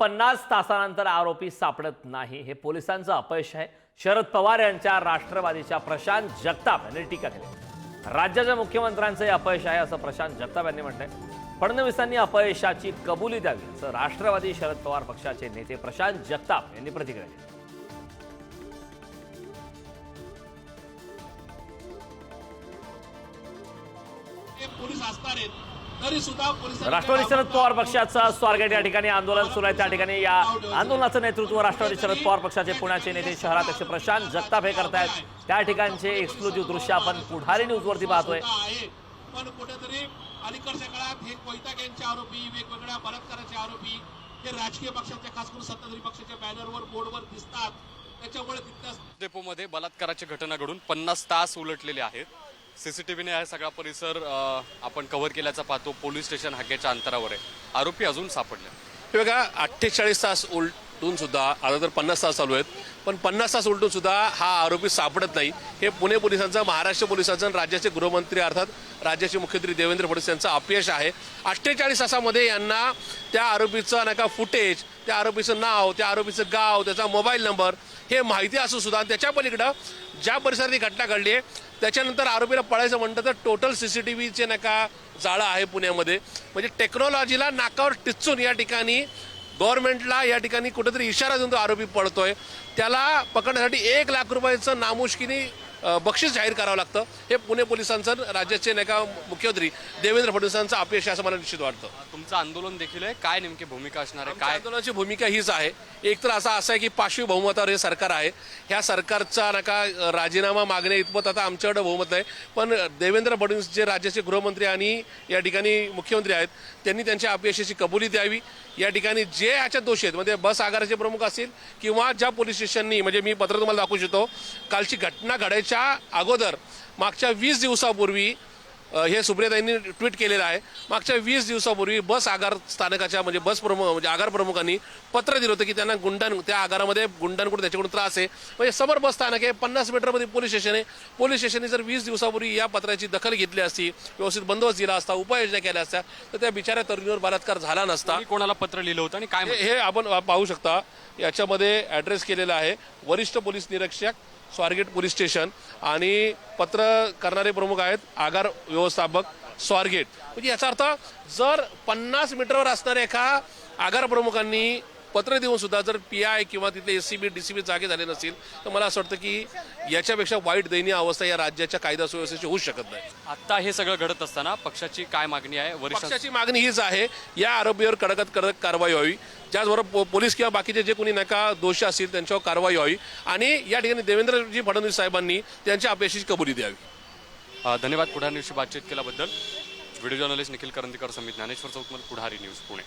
पन्नास तासानंतर आरोपी सापडत नाही. हे पोलिसांचं अपयश आहे. शरद पवार यांच्या राष्ट्रवादीच्या प्रशांत जगताप यांनी टीका केली. राज्याच्या मुख्यमंत्र्यांचं हे अपयश आहे असं प्रशांत जगताप यांनी म्हटलंय. फडणवीसांनी अपयशाची कबुली द्यावी असं राष्ट्रवादी शरद पवार पक्षाचे नेते प्रशांत जगताप यांनी प्रतिक्रिया दिली. पोलीस असणार आहेत. तरी सुद्धा पोलिसांनी राष्ट्रवादी शरद पवार पक्षाचं स्वारगेट या ठिकाणी आंदोलन सुरू आहे त्या ठिकाणी या आंदोलनाचं नेतृत्व राष्ट्रवादी शरद पवार पक्षाचे पुण्याचे नेते शहराध्यक्ष प्रशांत जगताप हे करतायत त्या ठिकाणचे एक्सक्लुझिव्ह दृश्य आपण पुढारी न्यूजवरती पाहतोय पण कुठेतरी अलीकडच्या काळात हे कोयताक यांचे आरोपी वेगवेगळ्या बलात्काराचे आरोपी हे राजकीय पक्षाच्या खास करून सत्ताधारी पक्षाच्या बॅनरवर बोर्डवर दिसतात त्याच्यामुळे तिथल्या डेपोमध्ये बलात्काराची घटना घडून पन्नास तास उलटलेले आहेत सी सी टी व्हीने हा सगळा परिसर आपण कव्हर केल्याचा पाहतो. पोलीस स्टेशन हाकेच्या अंतरावर आहे. आरोपी अजून सापडले. हे बघा अठ्ठेचाळीस तास उलट सुद्धा आता तर पन्नास तास चालू आहेत पण पन्नास तास उलटून सुद्धा हा आरोपी सापडत नाही. हे पुणे पोलिसांचं महाराष्ट्र पोलिसांचं आणि राज्याचे गृहमंत्री अर्थात राज्याचे मुख्यमंत्री देवेंद्र फडणवीस यांचं अपयश आहे. अठ्ठेचाळीस तासामध्ये यांना त्या आरोपीचं नाही का फुटेज त्या आरोपीचं नाव त्या आरोपीचं गाव त्याचा मोबाईल नंबर हे माहिती असून सुद्धा त्याच्या पलीकडं ज्या परिसरात ही घटना घडली आहे त्याच्यानंतर आरोपीला पळायचं म्हणतं तर टोटल सी सी टी व्हीचे नका जाळं आहे पुण्यामध्ये. म्हणजे टेक्नॉलॉजीला नाकावर टिचून या ठिकाणी गव्हर्नमेंटला या ठिकाणी कुठेतरी इशारा देऊन तो आरोपी पळतोय. त्याला पकडण्यासाठी एक लाख रुपयाचं नामुष्कीनी बक्षीस जाहीर करावं लागतं. हे पुणे पोलिसांचं राज्याचे नाही का मुख्यमंत्री देवेंद्र फडणवीसांचं अपयश आहे असं मला निश्चित वाटतं. तुमचं आंदोलन देखील आहे. काय नेमकी भूमिका असणार आहे? काय? आंदोलनाची भूमिका हीच आहे. एक तर असा असं आहे की पाचवी बहुमतावर हे सरकार आहे. ह्या सरकारचा नका राजीनामा मागण्या इतपत आता आमच्याकडे बहुमत नाही. पण देवेंद्र फडणवीस जे राज्याचे गृहमंत्री आणि या ठिकाणी मुख्यमंत्री आहेत त्यांनी त्यांच्या अपयशाची कबुली द्यावी. या ठिकाणी जे ह्याच्यात दोषी आहेत म्हणजे बस आगाराचे प्रमुख असतील किंवा ज्या पोलीस स्टेशननी म्हणजे मी पत्र तुम्हाला दाखवू शकतो कालची घटना घडायच्या अगोदर मागच्या वीस दिवसापूर्वी हे सुप्रियाताईंनी ट्विट केलेलं आहे. मागच्या वीस दिवसापूर्वी बस आगार स्थानकाच्या म्हणजे बस प्रमुख म्हणजे आगार प्रमुखांनी पत्र दिलं होतं की त्यांना गुंडां त्या आगारामध्ये गुंडांकडून त्याच्याकडून त्रास आहे. म्हणजे समोर बस स्थानक आहे पन्नास मीटरमध्ये पोलीस स्टेशन आहे. पोलीस स्टेशनने जर वीस दिवसापूर्वी या पत्राची दखल घेतली असती व्यवस्थित बंदोबस्त दिला असता उपाययोजना केल्या असत्या तर त्या बिचाऱ्या तरुणीवर बलात्कार झाला नसता. कोणी कोणाला पत्र लिहिलं होतं आणि काय हे? हे आपण पाहू शकता. याच्यामध्ये ॲड्रेस केलेला आहे. वरिष्ठ पोलीस निरीक्षक स्वारगेट पोलीस स्टेशन आणि पत्र करणारे प्रमुख आहेत आगार व्यवस्थापक स्वारगेट. म्हणजे याचा अर्थ जर पन्नास मीटरवर असणाऱ्या एका आगार प्रमुखांनी पत्र देऊन सुद्धा जर पी आय किंवा तिथले S C B D C B जागे झाले नसतील तर मला असं वाटतं की याच्यापेक्षा वाईट दयनीय अवस्था या राज्याच्या कायदा सुव्यवस्थेची होऊ शकत नाही. आता हे सगळं घडत असताना पक्षाची काय मागणी आहे? वरिष्ठ पक्षाची मागणी हीच आहे या आरोपीवर कडकत कडक कारवाई व्हावी. त्याचबरोबर पो- पोलीस किंवा बाकीचे जे कोणी नका दोषी असतील त्यांच्यावर कारवाई व्हावी. आणि या ठिकाणी देवेंद्रजी फडणवीस साहेबांनी त्यांच्या अपयशाची कबुली द्यावी. धन्यवाद पुढारी न्यूजशी बातचीत केल्याबद्दल. व्हिडिओ जर्नलिस्ट निखिल करंदीकर समित ज्ञानेश्वर चौकमल पुढारी न्यूज पुणे.